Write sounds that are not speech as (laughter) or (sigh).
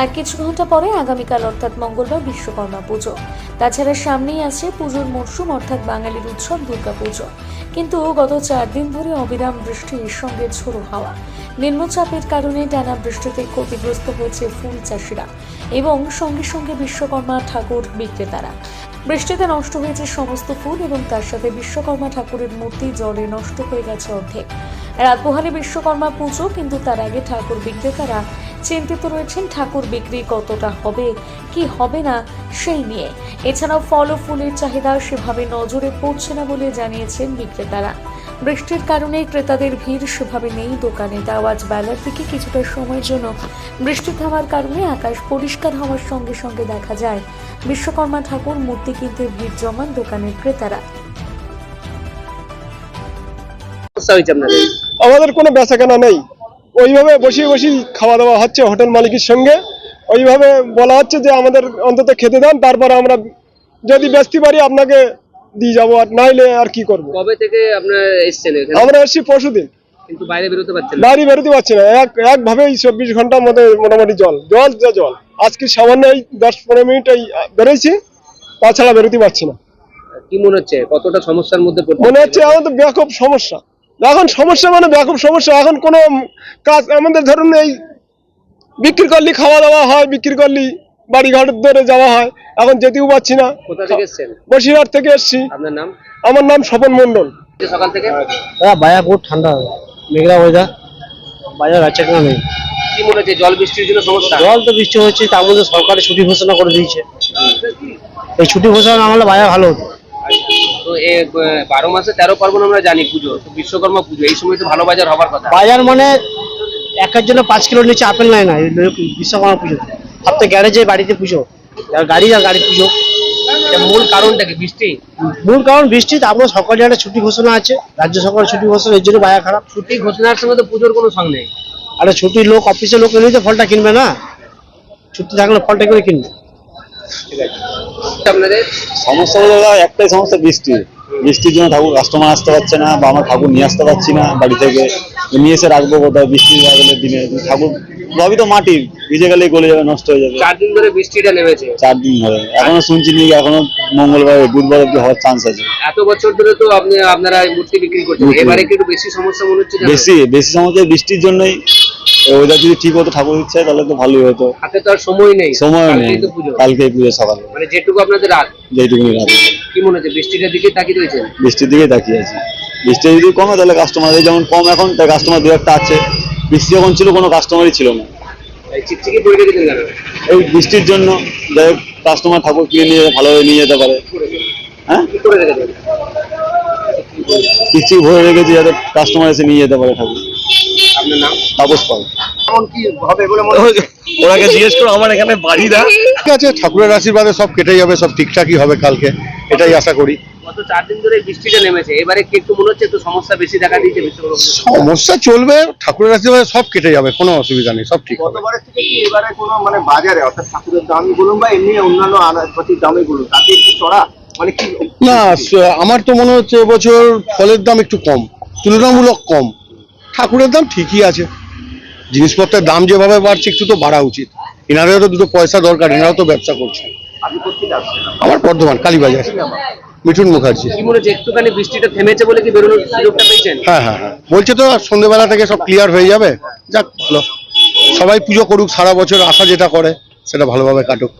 আর কিছু ঘণ্টা পরে আগামীকাল অর্থাৎ মঙ্গলবার বিশ্বকর্মা পুজো। তাছাড়া সামনেই আছে পুজোর মরশুম, অর্থাৎ বাঙালির উৎসব দুর্গা পুজো কিন্তু গত চার দিন ধরে অবিরাম বৃষ্টির সঙ্গে ঝোড়ো হাওয়া। নিম্নচাপের কারণে টানা বৃষ্টিতে ক্ষতিগ্রস্ত হয়েছে ফুল চাষিরা এবং সঙ্গে সঙ্গে বিশ্বকর্মা ঠাকুর বিক্রেতারা। বৃষ্টিতে নষ্ট হয়েছে সমস্ত ফুল এবং তার সাথে বিশ্বকর্মা ঠাকুরের মূর্তি জলে নষ্ট হয়ে গেছে অর্ধেক। রাত পোহালে বিশ্বকর্মা পুজো, কিন্তু তার আগে ঠাকুর বিক্রেতারা চিন্তিত রয়েছেন ঠাকুর বিক্রি কতটা হবে, কি হবে না, সেই নিয়ে। এছাড়াও ফল ও ফুলের চাহিদা সেভাবে নজরে পড়ছে না বলে জানিয়েছেন বিক্রেতারা। বৃষ্টির কারণে ক্রেতাদের ভিড় সেভাবে নেই দোকানে তাও আজ বেলার দিকে কিছুটা সময়ের জন্য। বৃষ্টি থামার কারণে আকাশ পরিষ্কার হওয়ার সঙ্গে সঙ্গে দেখা যায় বিশ্বকর্মা ঠাকুর মূর্তি কিনতে ভিড় জমান দোকানের ক্রেতারা। আমাদের কোনো বেচা কেনা নেই। ওইভাবে বসে বসে খাওয়া দাওয়া হচ্ছে হোটেল মালিকের সঙ্গে। ওইভাবে বলা হচ্ছে যে আমাদের অন্তত খেতে দেন তারপর আমরা যদি বেচতে পারি আপনাকে দিয়ে যাব আর নাইলে আর কি করব? কবে থেকে আপনার এসছেন আমরা এসছি পরশু দিন। কিন্তু বাইরে বেরোতে পারছেন না। বাড়ি বেরোতে পারছি না। এক একভাবেই চব্বিশ ঘণ্টার মধ্যে মোটামুটি জল। জল যা জল। আজকে সামান্য এই দশ পনেরো মিনিট এই বেরোইছি তাছাড়া বেরোতে পারছি না। কি মনে হচ্ছে? কতটা সমস্যার মধ্যে মনে হচ্ছে? আমাদের ব্যাপক সমস্যা। এখন সমস্যা মানে ব্যাপক সমস্যা। এখন কোনো কাজ আমাদের ধরুন এই বিক্রি করলি খাওয়া দাওয়া হয় বিক্রি করলি বাড়ি ঘর ধরে যাওয়া হয়। এখন যেতেও পারছি না। কোথা থেকে এসছেন? বসিরহাট থেকে এসছি। আপনার নাম? আমার নাম স্বপন মন্ডল সকাল থেকে? হ্যাঁ বাজার খুব ঠান্ডা। মেঘলা ওয়েদার বাজার আছে কিনা নেই। কি মনে হচ্ছে জল বৃষ্টির জন্য সমস্যা? জল তো বৃষ্টি হচ্ছে তার মধ্যে সরকারের ছুটি ঘোষণা করে দিয়েছে। এই ছুটি ঘোষণা না হলে বাজার ভালো হতো। তো এ বারো মাসে তেরো পার্বণ আমরা জানি পুজো তো বিশ্বকর্মা পুজো এই সময় তো ভালো বাজার হবার কথা। বাজার মানে একের জন্য পাঁচ কিলো নিচে আপেল নেয় না এই বিশ্বকর্মা পুজো তো গ্যারেজে বাড়িতে পুজো। গাড়ি আর গাড়ি পুজো। মূল কারণটা কি বৃষ্টি? মূল কারণ বৃষ্টি তারপরে সরকারি একটা ছুটি ঘোষণা আছে। রাজ্য সরকারের ছুটি ঘোষণা এর জন্য বাজার খারাপ। ছুটি ঘোষণার সঙ্গে তো পুজোর কোনো সঙ্গ নেই। আর ছুটির লোক অফিসের লোক এলেই তো ফলটা কিনবে না। ছুটি থাকলে ফলটা করে কিনবে। আপনাদের? সমস্যা হলো দাদা একটাই সমস্যা বৃষ্টি। বৃষ্টির জন্য ঠাকুর কাস্টমার আসতে পারছে না বা আমরা ঠাকুর নিয়ে আসতে পারছি না বাড়ি থেকে। নিয়ে এসে রাখব কোথাও বৃষ্টি দিনে ঠাকুর সবই তো মাটির। ভিজে গেলেই গলে যাবে নষ্ট হয়ে যাবে। চার দিন ধরে বৃষ্টিটা নেমেছে। চার দিন ধরে। এখনও শুনছি নাকি এখনও মঙ্গলবার বুধবার অব্দি হওয়ার চান্স আছে। এত বছর ধরে তো আপনি আপনারা মূর্তি বিক্রি করছেন। এবারে একটু বেশি সমস্যা মনে হচ্ছে বেশি বেশি সমস্যা বৃষ্টির জন্যই। ওয়েদার যদি ঠিক হতো ঠাকুর ইচ্ছে তাহলে তো ভালোই হতো। হাতে তো আর সময় নেই। সময় নেই। কালকে পুজো। সকালে। মানে যেটুকু আপনাদের রাত। যেইটুকুনি রাত। কি মনে হচ্ছে বৃষ্টিটার দিকে তাকিয়ে রয়েছেন? বৃষ্টির দিকে তাকিয়ে আছি। বৃষ্টি যদি কমে তাহলে কাস্টমার যেমন কম এখন তাই কাস্টমার দু একটা আছে। বৃষ্টি যখন ছিল কোনো কাস্টমারই ছিল না। চিকচিকি পড়ে রেখেছেন কেন? এই বৃষ্টির জন্য যাই কাস্টমার ঠাকুর কিনে নিয়ে ভালোভাবে নিয়ে যেতে পারে। হ্যাঁ? ভরে রেখেছি যাতে কাস্টমার এসে নিয়ে যেতে পারে ঠাকুর। আপনার নাম? তাপস পাল। (laughs) ওনাকে জিজ্ঞেস করো আমার এখানে বাড়ি না। ঠিক আছে ঠাকুরের আশীর্বাদে সব কেটে যাবে সব ঠিকঠাকই হবে কালকে। এটাই আশা করি। গত চার দিন ধরে বৃষ্টিটা নেমেছে। এবারে কি একটু মনে হচ্ছে একটু সমস্যা বেশি দেখা দিয়েছে সমস্যা চলবে ঠাকুরের আশীর্বাদে সব কেটে যাবে কোনো অসুবিধা নেই সব ঠিক হবে। গতবারের থেকে কি এবারে কোনো মানে বাজারে অর্থাৎ ঠাকুরের দামই বলুন বা এমনি অন্যান্য আনাজপাতির দামই বলুন তাতে একটু চড়া? মানে কি না আমার তো মনে হচ্ছে এবছর ফলের দাম একটু কম তুলনামূলক কম। ঠাকুরের দাম ঠিকই আছে। জিনিসপত্রের দাম যেভাবে বাড়ছে একটু তো বাড়া উচিত। এনাদেরও তো দুটো পয়সা দরকার এনারাও তো ব্যবসা করছে। আপনি কোথেকে আসছেন আমার বর্ধমান কালীবাজার। মিঠুন মুখার্জি। একটুখানি বৃষ্টিটা থেমেছে বলে কি বেরোনোর সুযোগটা পেয়েছেন? হ্যাঁ হ্যাঁ হ্যাঁ। বলছে তো সন্ধ্যেবেলা থেকে সব ক্লিয়ার হয়ে যাবে। যাক ভালো। সবাই পুজো করুক সারা বছর আশা যেটা করে সেটা ভালোভাবে কাটুক।